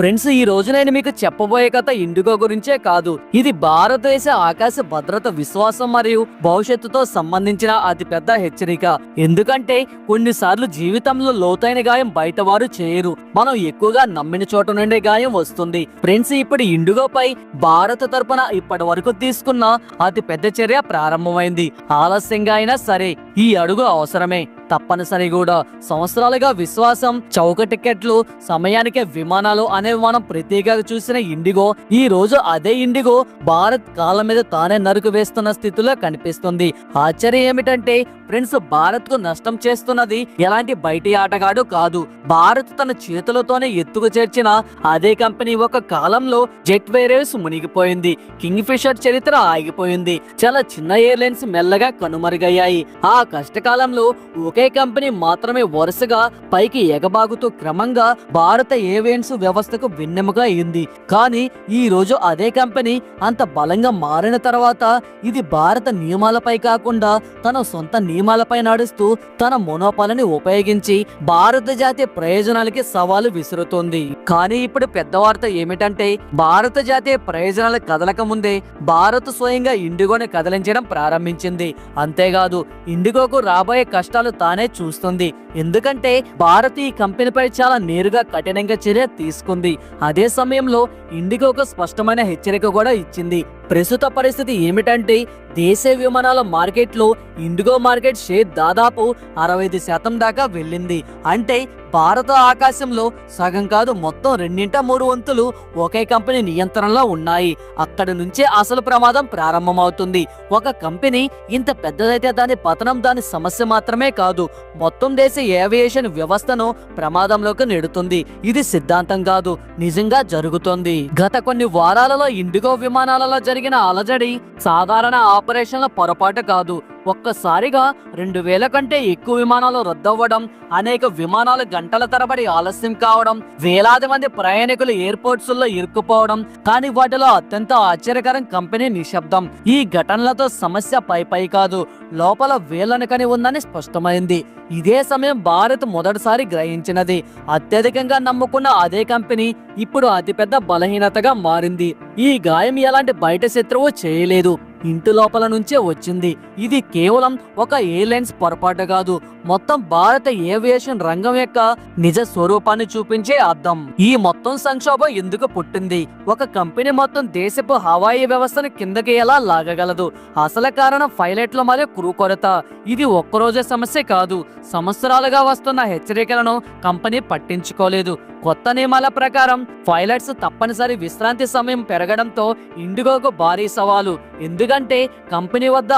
Friends ఈ రోజు నేను మీకు చెప్పబోయే కథ ఇండిగో గురించే కాదు. ఇది భారతదేశ ఆకాశ భద్రత విశ్వాసం మరియు భవిష్యత్తుతో సంబంధించిన అతిపెద్ద హెచ్చరిక. ఎందుకంటే కొన్నిసార్లు జీవితంలో లోతైన గాయం బయట వారు చేయరు. మనం ఎక్కువగా నమ్మిన చోట నుండే గాయం వస్తుంది. ఫ్రెండ్స్ ఇప్పుడు ఇండిగోపై భారత తరపున ఇప్పటి వరకు తీసుకున్న అతి పెద్ద చర్య ప్రారంభమైంది. ఆలస్యంగా అయినా సరే ఈ అడుగు అవసరమే. తప్పనిసరి కూడా. సంవత్సరాలుగా విశ్వాసం చౌక టికెట్లు సమయానికే విమానాలు అనేవి మనం ప్రత్యేకంగా చూసిన ఇండిగో ఈ రోజు అదే ఇండిగో భారత్ కాలం మీద తానే నరుకు వేస్తున్న స్థితిలో కనిపిస్తుంది. ఆశ్చర్యం ఏమిటంటే ఫ్రెండ్స్ భారత్కు నష్టం చేస్తున్నది ఎలాంటి బయటి ఆటగాడు కాదు. భారత్ తన చేతులతోనే ఎత్తుకు చేర్చిన అదే కంపెనీ ఒక కాలంలో జెట్ వేరేవ్స్ మునిగిపోయింది. కింగ్ ఫిషర్ చరిత్ర ఆగిపోయింది. చాలా చిన్న ఎయిర్లైన్స్ మెల్లగా కనుమరుగయ్యాయి. ఆ కష్టకాలంలో ఒక కంపెనీ మాత్రమే వరుసగా పైకి ఎగబాగుతూ క్రమంగా భారత ఏవియన్స్ వ్యవస్థకు వెన్నెముక అయింది. కానీ ఈ రోజు అదే కంపెనీ అంత బలంగా మారిన తర్వాత ఇది భారత నియమాలపై కాకుండా తన సొంత నియమాలపై నడుస్తూ తన మొనోపాలని ఉపయోగించి భారత జాతీయ ప్రయోజనాలకి సవాలు విసురుతోంది. కానీ ఇప్పుడు పెద్ద వార్త ఏమిటంటే భారత జాతీయ ప్రయోజనాలు కదలక ముందే భారత్ స్వయంగా ఇండిగోని కదిలించడం ప్రారంభించింది. అంతేకాదు ఇండిగోకు రాబోయే కష్టాలు తానే చూస్తుంది. ఎందుకంటే భారత్ ఈ కంపెనీపై చాలా నేరుగా కఠినంగా చర్య తీసుకుంది. అదే సమయంలో ఇండిగోకు స్పష్టమైన హెచ్చరిక కూడా ఇచ్చింది. ప్రస్తుత పరిస్థితి ఏమిటంటే దేశీయ విమానాల మార్కెట్లో ఇండిగో మార్కెట్ షేర్ దాదాపు అరవై ఐదు శాతం దాకా వెళ్ళింది. అంటే భారత ఆకాశంలో సగం కాదు మొత్తం రెండింట మూడు వంతులు ఒకే కంపెనీ నియంత్రణలో ఉన్నాయి. అక్కడి నుంచే అసలు ప్రమాదం ప్రారంభమవుతుంది. ఒక కంపెనీ ఇంత పెద్దదైతే దాని పతనం దాని సమస్య మాత్రమే కాదు. మొత్తం దేశ ఏవియేషన్ వ్యవస్థను ప్రమాదంలోకి నెడుతుంది. ఇది సిద్ధాంతం కాదు నిజంగా జరుగుతోంది. గత కొన్ని వారాలలో ఇండిగో విమానాలలో జరిగిన అలజడి సాధారణ ఆపరేషన్ల పొరపాటు కాదు. ఒక్కసారిగా రెండు వేల కంటే ఎక్కువ విమానాలు రద్దవ్వడం అనేక విమానాలు గంటల తరబడి ఆలస్యం కావడం వేలాది మంది ప్రయాణికులు ఎయిర్పోర్ట్స్లో ఇరుక్కుపోవడం కానీ వాటిలో అత్యంత ఆశ్చర్యకరం కంపెనీ నిశ్శబ్దం. ఈ ఘటనలతో సమస్య పై పై కాదు లోపల వేలనకని ఉందని స్పష్టమైంది. ఇదే సమయం భారత్ మొదటిసారి గ్రహించినది. అత్యధికంగా నమ్ముకున్న అదే కంపెనీ ఇప్పుడు అతిపెద్ద బలహీనతగా మారింది. ఈ గాయం ఎలాంటి బయట శత్రువు చేయలేదు. ఇంటి లోపల నుంచే వచ్చింది. ఇది కేవలం ఒక ఎయిర్లైన్స్ పొరపాటు కాదు. మొత్తం భారత ఏవియేషన్ రంగం యొక్క నిజ స్వరూపాన్ని చూపించే అర్థం. ఈ మొత్తం సంక్షోభం ఎందుకు పుట్టింది? ఒక కంపెనీ మొత్తం దేశపు హవాయి వ్యవస్థను కిందకి ఎలా లాగగలదు? అసలు కారణం పైలట్లు మరియు క్రూ కొరత. ఇది ఒక్కరోజే సమస్య కాదు. సంవత్సరాలుగా వస్తున్న హెచ్చరికలను కంపెనీ పట్టించుకోలేదు. కొత్త నియమాల ప్రకారం పైలట్స్ తప్పనిసరి విశ్రాంతి సమయం పెరగడంతో ఇండిగోకు భారీ సవాలు. ఎందుకంటే కంపెనీ వద్ద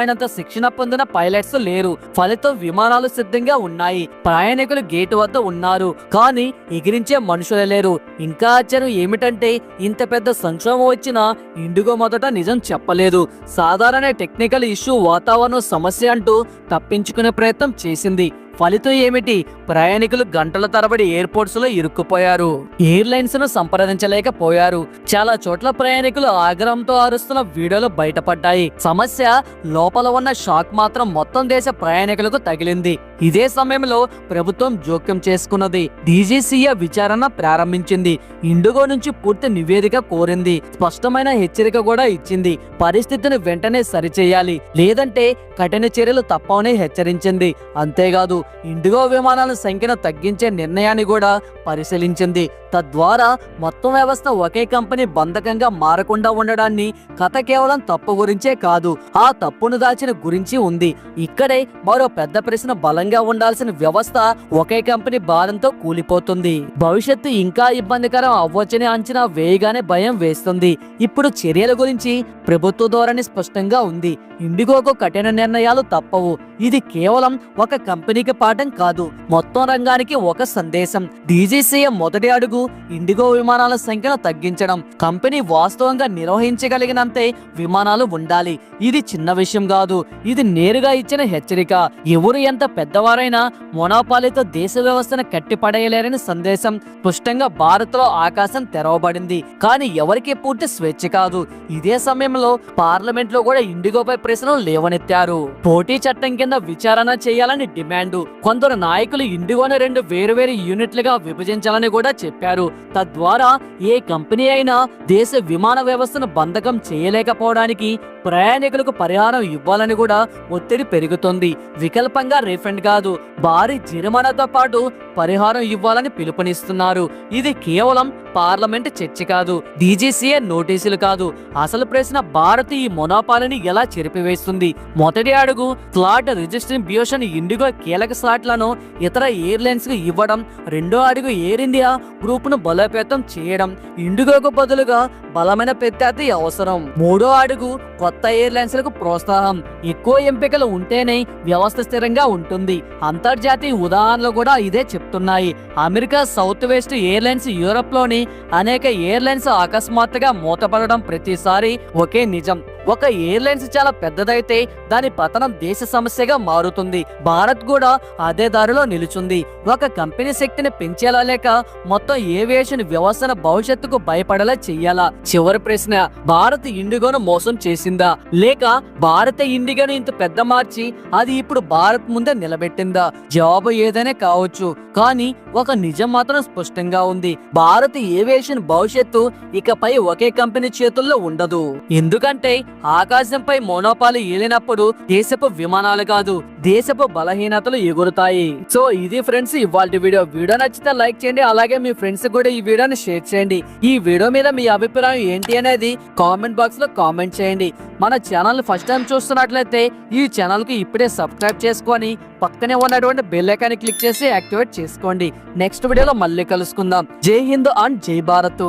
అవసరమైనంత శిక్షణ పొందిన పైలట్స్ లేరు. ఫలితం విమానాలు సిద్ధంగా ఉన్నాయి. ప్రయాణికులు గేటు వద్ద ఉన్నారు. కానీ ఎగిరించే మనుషులు లేరు. ఇంకా ఆశ్చర్యం ఏమిటంటే ఇంత పెద్ద సంక్షోభం వచ్చినా ఇండిగో మొదట నిజం చెప్పలేదు. సాధారణ టెక్నికల్ ఇష్యూ వాతావరణ సమస్య అంటూ తప్పించుకునే ప్రయత్నం చేసింది. ఫలితం ఏమిటి? ప్రయాణికులు గంటల తరబడి ఎయిర్పోర్ట్స్లో ఇరుక్కుపోయారు. ఎయిర్లైన్స్ను సంప్రదించలేకపోయారు. చాలా చోట్ల ప్రయాణికులు ఆగ్రహంతో ఆరుస్తున్న వీడియోలు బయటపడ్డాయి. సమస్య లోపల ఉన్న షాక్ మాత్రం మొత్తం దేశ ప్రయాణికులకు తగిలింది. ఇదే సమయంలో ప్రభుత్వం జోక్యం చేసుకున్నది. డీజీసీఏ విచారణ ప్రారంభించింది. ఇండిగో నుంచి పూర్తి నివేదిక కోరింది. స్పష్టమైన హెచ్చరిక కూడా ఇచ్చింది. పరిస్థితిని వెంటనే సరిచేయాలి. లేదంటే కఠిన చర్యలు తప్పవని హెచ్చరించింది. అంతేకాదు ఇండిగో విమానాల సంఖ్యను తగ్గించే నిర్ణయాన్ని కూడా పరిశీలించింది. తద్వారా మొత్తం వ్యవస్థ ఒకే కంపెనీ బంధకంగా మారకుండా ఉండడాన్ని కథ కేవలం తప్పు గురించే కాదు ఆ తప్పును దాచిన గురించి ఉంది. ఇక్కడే మరో పెద్ద ప్రశ్న బలంగా ఉండాల్సిన వ్యవస్థ ఒకే కంపెనీ భారంతో కూలిపోతుంది. భవిష్యత్తు ఇంకా ఇబ్బందికరం అవ్వచ్చని అంచనా వేయగానే భయం వేస్తుంది. ఇప్పుడు చర్యల గురించి ప్రభుత్వ ధోరణి స్పష్టంగా ఉంది. ఇండిగోకు కఠిన నిర్ణయాలు తప్పవు. ఇది కేవలం ఒక కంపెనీకి పాఠం కాదు. మొత్తం రంగానికి ఒక సందేశం. డీజీసీఎం మొదటి అడుగు ఇండిగో విమానాల సంఖ్యను తగ్గించడం. కంపెనీ వాస్తవంగా నిర్వహించగలిగినంతే విమానాలు ఉండాలి. ఇది చిన్న విషయం కాదు. ఇది నేరుగా ఇచ్చిన హెచ్చరిక. ఎవరు ఎంత పెద్దవారైనా మొనాపాలితో దేశ వ్యవస్థను కట్టిపడేయలేరని సందేశం. స్పష్టంగా భారత్లో ఆకాశం తెరవబడింది. కానీ ఎవరికి పూర్తి స్వేచ్ఛ కాదు. ఇదే సమయంలో పార్లమెంట్లో కూడా ఇండిగోపై ప్రశ్నలు లేవనెత్తారు. పోటీ చట్టం కింద విచారణ చేయాలని డిమాండ్. కొందరు నాయకులు ఇండిగోను రెండు వేరువేరు యూనిట్లుగా విభజించాలని కూడా చెప్పారు. తద్వారా ఏ కంపెనీ అయినా దేశ విమాన వ్యవస్థను బంధకం చేయలేకపోవడానికి ప్రయాణికులకు పరిహారం ఇవ్వాలని కూడా ఒత్తిడి పెరుగుతుంది. వికల్పంగా రీఫండ్ కాదు భారీ జరిమానాతో పాటు పరిహారం ఇవ్వాలని పిలుపునిస్తున్నారు. ఇది కేవలం పార్లమెంట్ చర్చ కాదు డీజీసీఏ నోటీసులు కాదు. అసలు ప్రశ్న భారత్ ఈ మొనోపాలిని ఎలా చెరిపివేస్తుంది? మొదటి అడుగు స్లాట్ రిజిస్ట్రింగ్ బ్యూషన్ ఇండిగో కీలక స్లాట్లను ఇతర ఎయిర్లైన్స్కు ఇవ్వడం. రెండో అడుగు ఎయిర్ ఇండియా గ్రూప్ను బలోపేతం చేయడం. ఇండిగోకు బదులుగా బలమైన ప్రత్యర్థి అవసరం. మూడో అడుగు కొత్త ఎయిర్లైన్స్లకు ప్రోత్సాహం. ఎక్కువ ఎంపికలు ఉంటేనే వ్యవస్థ స్థిరంగా ఉంటుంది. అంతర్జాతీయ ఉదాహరణలు కూడా ఇదే చెప్తున్నాయి. అమెరికా సౌత్ వెస్ట్ ఎయిర్లైన్స్ యూరప్లోని అనేక ఎయిర్లైన్స్ అకస్మాత్తుగా మూతపడడం ప్రతిసారి ఒకే నిజం. ఒక ఎయిర్లైన్స్ చాలా పెద్దదైతే దాని పతనం దేశ సమస్యగా మారుతుంది. భారత్ కూడా అదే దారిలో నిలుచుంది. ఒక కంపెనీ శక్తిని పెంచేలా లేక మొత్తం ఏవియేషన్ వ్యవస్థను భవిష్యత్తుకు భయపడేలా చెయ్యాలా? చివరి ప్రశ్న భారత్ ఇండిగోను మోసం చేసిందా? లేక భారత ఇండిగోను ఇంత పెద్ద మార్చి అది ఇప్పుడు భారత్ ముందే నిలబెట్టిందా? జవాబు ఏదైనా కావచ్చు. కానీ ఒక నిజం మాత్రం స్పష్టంగా ఉంది. భారత్ ఏవియేషన్ భవిష్యత్తు ఇకపై ఒకే కంపెనీ చేతుల్లో ఉండదు. ఎందుకంటే ఆకాశంపై మోనోపాలు ఏలినప్పుడు దేశపు విమానాలు కాదు దేశపు బలహీనతలు ఎగురుతాయి. సో ఇది ఫ్రెండ్స్ ఇవాళ వీడియో. వీడియో నచ్చితే లైక్ చేయండి అలాగే మీ ఫ్రెండ్స్ కూడా ఈ వీడియోని షేర్ చేయండి. ఈ వీడియో మీద మీ అభిప్రాయం ఏంటి అనేది కామెంట్ బాక్స్లో కామెంట్ చేయండి. మన ఛానల్ ఫస్ట్ టైం చూస్తున్నట్లయితే ఈ ఛానల్కి ఇప్పుడే సబ్స్క్రైబ్ చేసుకొని పక్కనే ఉన్నటువంటి బెల్ ఐకాన్ క్లిక్ చేసి యాక్టివేట్ చేసుకోండి. నెక్స్ట్ వీడియోలో మళ్ళీ కలుసుకుందాం. జై హింద్ అండ్ జై భారత్.